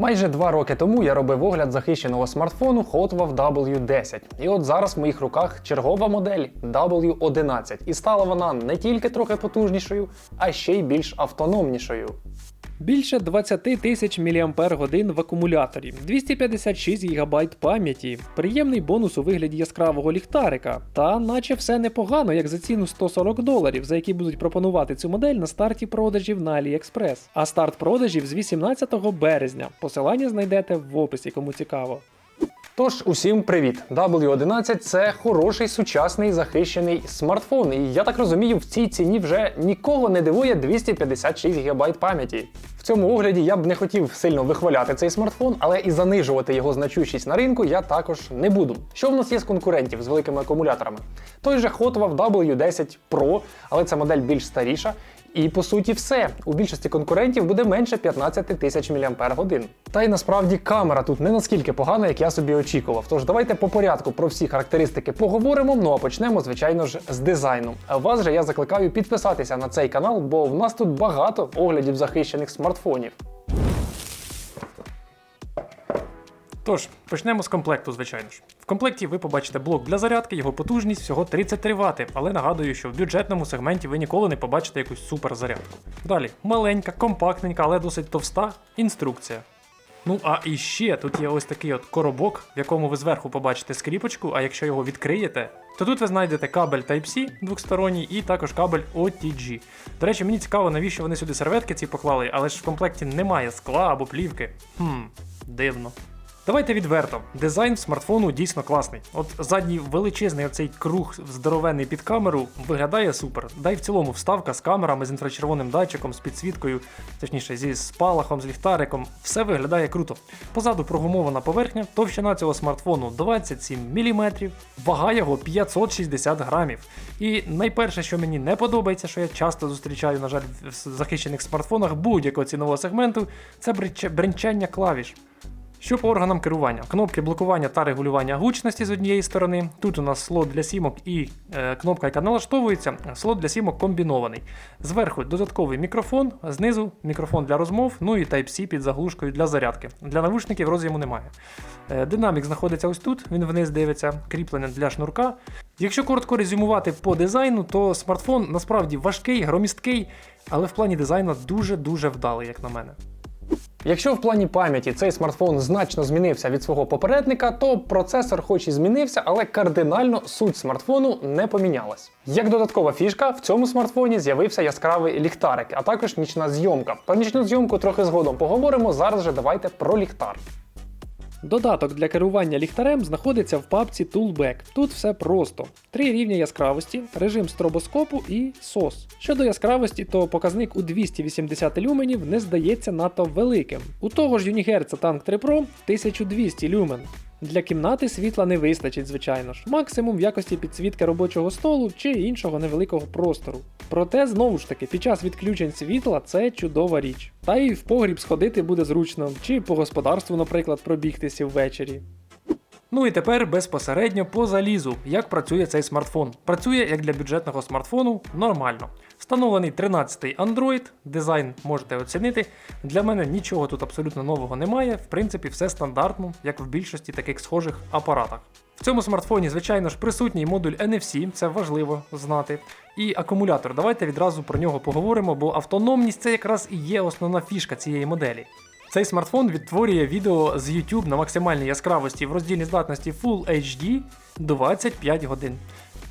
Майже два роки тому я робив огляд захищеного смартфону Hotwav W10. І от зараз в моїх руках чергова модель W11. І стала вона не тільки трохи потужнішою, а ще й більш автономнішою. Більше 20 тисяч мАч в акумуляторі, 256 ГБ пам'яті, приємний бонус у вигляді яскравого ліхтарика. Та наче все непогано, як за ціну 140 доларів, за які будуть пропонувати цю модель на старті продажів на AliExpress. А старт продажів з 18 березня. Посилання знайдете в описі, кому цікаво. Тож, усім привіт! W11 це хороший сучасний захищений смартфон. І я так розумію, в цій ціні вже нікого не дивує 256 ГБ пам'яті. В цьому огляді я б не хотів сильно вихваляти цей смартфон, але і занижувати його значущість на ринку я також не буду. Що в нас є з конкурентів з великими акумуляторами? Той же Hotwav W10 Pro, але це модель більш старіша. І по суті, все. У більшості конкурентів буде менше 15 тисяч мАч. Та й насправді камера тут не наскільки погана, як я собі очікував. Тож давайте по порядку про всі характеристики поговоримо. Ну а почнемо, звичайно ж, з дизайну. Вас же я закликаю підписатися на цей канал, бо в нас тут багато оглядів захищених смартфонів. Тож, почнемо з комплекту, звичайно ж. В комплекті ви побачите блок для зарядки, його потужність всього 33 Вт, але нагадую, що в бюджетному сегменті ви ніколи не побачите якусь суперзарядку. Далі, маленька, компактненька, але досить товста інструкція. Ну а і ще тут є ось такий от коробок, в якому ви зверху побачите скріпочку, а якщо його відкриєте, то тут ви знайдете кабель Type-C двохсторонній і також кабель OTG. До речі, мені цікаво, навіщо вони сюди серветки ці поклали, але ж в комплекті немає скла або плівки. Хм, дивно. Давайте відверто. Дизайн смартфону дійсно класний. От задній величезний оцей круг здоровенний під камеру виглядає супер. Да й в цілому вставка з камерами, з інфрачервоним датчиком, з підсвіткою, точніше, зі спалахом, з ліхтариком. Все виглядає круто. Позаду прогумована поверхня, товщина цього смартфону 27 мм, вага його 560 грамів. І найперше, що мені не подобається, що я часто зустрічаю, на жаль, в захищених смартфонах будь-якого цінового сегменту, це бренчання клавіш. Що по органам керування? Кнопки блокування та регулювання гучності з однієї сторони. Тут у нас слот для сімок і е, кнопка, яка налаштовується. Слот для сімок комбінований. Зверху додатковий мікрофон, знизу мікрофон для розмов, ну і Type-C під заглушкою для зарядки. Для навушників роз'єму немає. Е, динамік знаходиться ось тут, він вниз дивиться, кріплене для шнурка. Якщо коротко резюмувати по дизайну, то смартфон насправді важкий, громісткий, але в плані дизайну дуже-дуже вдалий, як на мене. Якщо в плані пам'яті цей смартфон значно змінився від свого попередника, то процесор хоч і змінився, але кардинально суть смартфону не помінялась. Як додаткова фішка, в цьому смартфоні з'явився яскравий ліхтарик, а також нічна зйомка. Про нічну зйомку трохи згодом поговоримо. Зараз же давайте про ліхтар. Додаток для керування ліхтарем знаходиться в папці Toolback. Тут все просто: три рівня яскравості, режим стробоскопу і SOS. Щодо яскравості, то показник у 280 люменів не здається надто великим. У того ж Unihertz Tank 3 Pro 1200 люмен. Для кімнати світла не вистачить, звичайно ж, максимум в якості підсвітки робочого столу чи іншого невеликого простору. Проте, знову ж таки, під час відключень світла це чудова річ. Та й в погріб сходити буде зручно, чи по господарству, наприклад, пробігтися ввечері. Ну і тепер безпосередньо по залізу, як працює цей смартфон. Працює як для бюджетного смартфону нормально. Встановлений 13-й Android, дизайн можете оцінити. Для мене нічого тут абсолютно нового немає. В принципі, все стандартно, як в більшості таких схожих апаратах. В цьому смартфоні, звичайно ж, присутній модуль NFC, це важливо знати. І акумулятор. Давайте відразу про нього поговоримо, бо автономність це якраз і є основна фішка цієї моделі. Цей смартфон відтворює відео з YouTube на максимальній яскравості в роздільній здатності Full HD 25 годин.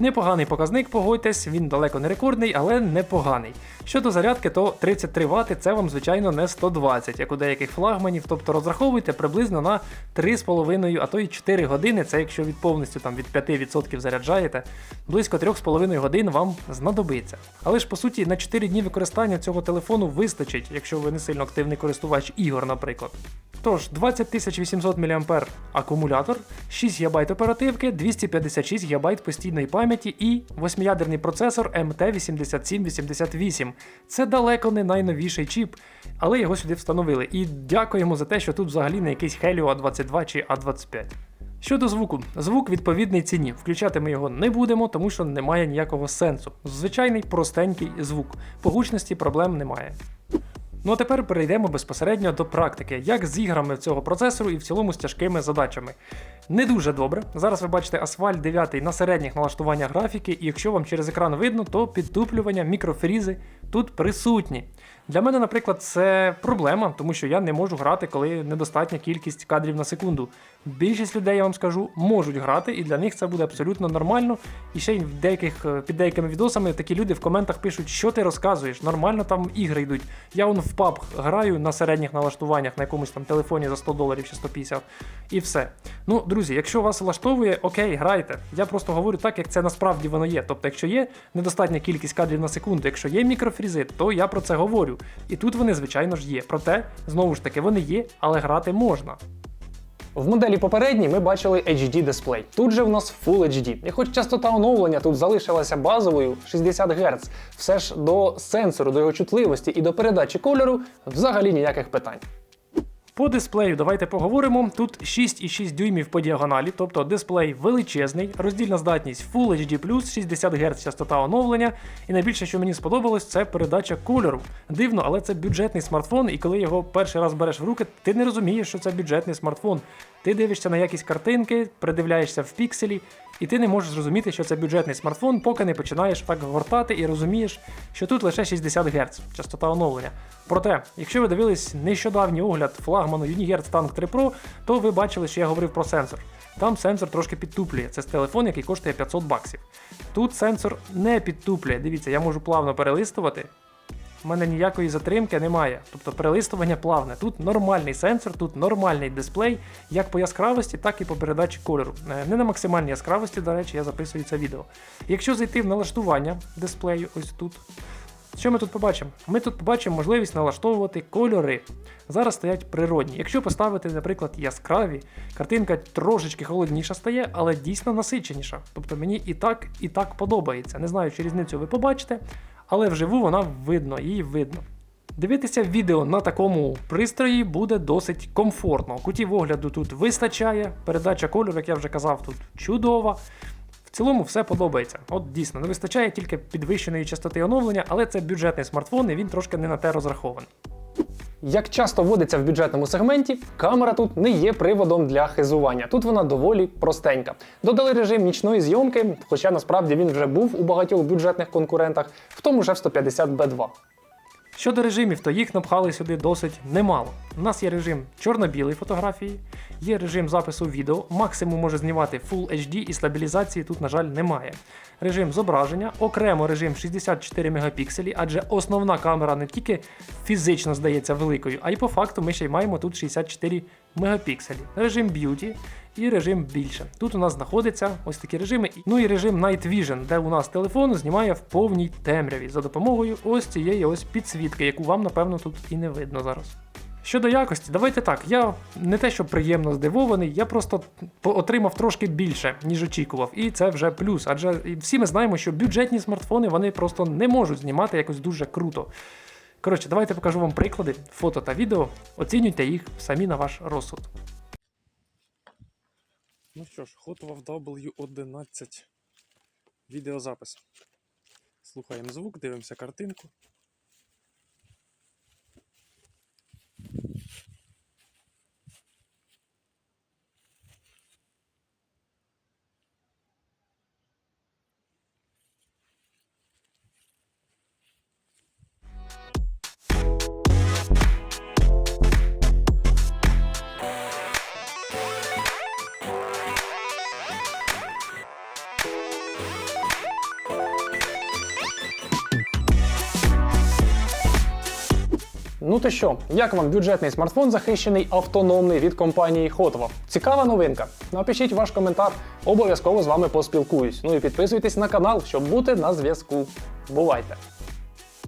Непоганий показник, погодьтесь, він далеко не рекордний, але непоганий. Щодо зарядки, то 33 Вт це вам, звичайно, не 120, як у деяких флагманів, тобто розраховуйте приблизно на 3,5, а то й 4 години, це якщо від повністю там, від 5% заряджаєте, близько 3,5 годин вам знадобиться. Але ж по суті на 4 дні використання цього телефону вистачить, якщо ви не сильно активний користувач ігор, наприклад. Тож, 20800 мАh акумулятор, 6 ГБ оперативки, 256 ГБ постійної пам'яті і 8-ядерний процесор MT8788. Це далеко не найновіший чіп, але його сюди встановили. І дякуємо за те, що тут взагалі не якийсь Helio A22 чи A25. Щодо звуку, звук відповідний ціні. Включати ми його не будемо, тому що немає ніякого сенсу. Звичайний простенький звук. По гучності проблем немає. Ну а тепер перейдемо безпосередньо до практики, як з іграми цього процесору і в цілому з тяжкими задачами. Не дуже добре. Зараз ви бачите асфальт 9 на середніх налаштуваннях графіки, і якщо вам через екран видно, то підтуплювання, мікрофрізи тут присутні. Для мене, наприклад, це проблема, тому що я не можу грати, коли недостатня кількість кадрів на секунду. Більшість людей, я вам скажу, можуть грати, і для них це буде абсолютно нормально. І ще й в деяких, е, під деякими відосами такі люди в коментах пишуть, що ти розказуєш, нормально там ігри йдуть. Я вон в паб граю на середніх налаштуваннях на якомусь там телефоні за 100 доларів чи 150, і все. Ну, друзі, якщо вас влаштовує, окей, грайте. Я просто говорю так, як це насправді воно є. Тобто, якщо є недостатня кількість кадрів на секунду, якщо є мікрофрізи, то я про це говорю. І тут вони, звичайно ж, є. Проте, знову ж таки, вони є, але грати можна. В моделі попередній ми бачили HD дисплей. Тут же в нас Full HD. І хоч частота оновлення тут залишилася базовою 60 Гц, все ж до сенсору, до його чутливості і до передачі кольору взагалі ніяких питань. По дисплею давайте поговоримо. Тут 6,6 дюймів по діагоналі, тобто дисплей величезний, роздільна здатність Full HD+, 60 Гц частота оновлення. І найбільше, що мені сподобалось, це передача кольору. Дивно, але це бюджетний смартфон, і коли його перший раз береш в руки, ти не розумієш, що це бюджетний смартфон. Ти дивишся на якість картинки, придивляєшся в пікселі, і ти не можеш зрозуміти, що це бюджетний смартфон, поки не починаєш так гортати і розумієш, що тут лише 60 Гц частота оновлення. Проте, якщо ви дивились нещодавній огляд флагману Unihertz Tank 3 Pro, то ви бачили, що я говорив про сенсор. Там сенсор трошки підтуплює. Це телефон, який коштує 500 баксів. Тут сенсор не підтуплює. Дивіться, я можу плавно перелистувати. У мене ніякої затримки немає. Тобто перелистування плавне. Тут нормальний сенсор, тут нормальний дисплей, як по яскравості, так і по передачі кольору. Е, Не на максимальній яскравості, до речі, я записую це відео. Якщо зайти в налаштування дисплею, ось тут. Що ми тут побачимо? Ми тут побачимо можливість налаштовувати кольори. Зараз стоять природні. Якщо поставити, наприклад, яскраві, картинка трошечки холодніша стає, але дійсно насиченіша. Тобто мені і так, і так подобається. Не знаю, чи різницю ви побачите, але вживу вона видно, її видно. Дивитися відео на такому пристрої буде досить комфортно. Кутів огляду тут вистачає, передача кольору, як я вже казав, тут чудова. В цілому все подобається. От дійсно, не вистачає тільки підвищеної частоти оновлення, але це бюджетний смартфон і він трошки не на те розрахований. Як часто водиться в бюджетному сегменті, камера тут не є приводом для хизування. Тут вона доволі простенька. Додали режим нічної зйомки, хоча насправді він вже був у багатьох бюджетних конкурентах, в тому же в 150B2. Щодо режимів, то їх напхали сюди досить немало. У нас є режим чорно-білої фотографії, є режим запису відео, максимум може знімати Full HD і стабілізації тут, на жаль, немає. Режим зображення, окремо режим 64 мегапікселі, адже основна камера не тільки фізично здається великою, а й по факту ми ще й маємо тут 64 мегапікселі. Режим б'юті і режим більше. Тут у нас знаходяться ось такі режими. Ну і режим Night Vision, де у нас телефон знімає в повній темряві за допомогою ось цієї ось підсвітки, яку вам, напевно, тут і не видно зараз. Щодо якості, давайте так. Я не те, що приємно здивований, я просто отримав трошки більше, ніж очікував, і це вже плюс. Адже всі ми знаємо, що бюджетні смартфони вони просто не можуть знімати якось дуже круто. Коротше, давайте покажу вам приклади, фото та відео. Оцінюйте їх самі на ваш розсуд. Ну що ж, Hotwave W11 відеозапис. Слухаємо звук, дивимося картинку. Ну то що, як вам бюджетний смартфон захищений автономний від компанії Hotwave? Цікава новинка. Напишіть ваш коментар, обов'язково з вами поспілкуюсь. Ну і підписуйтесь на канал, щоб бути на зв'язку. Бувайте!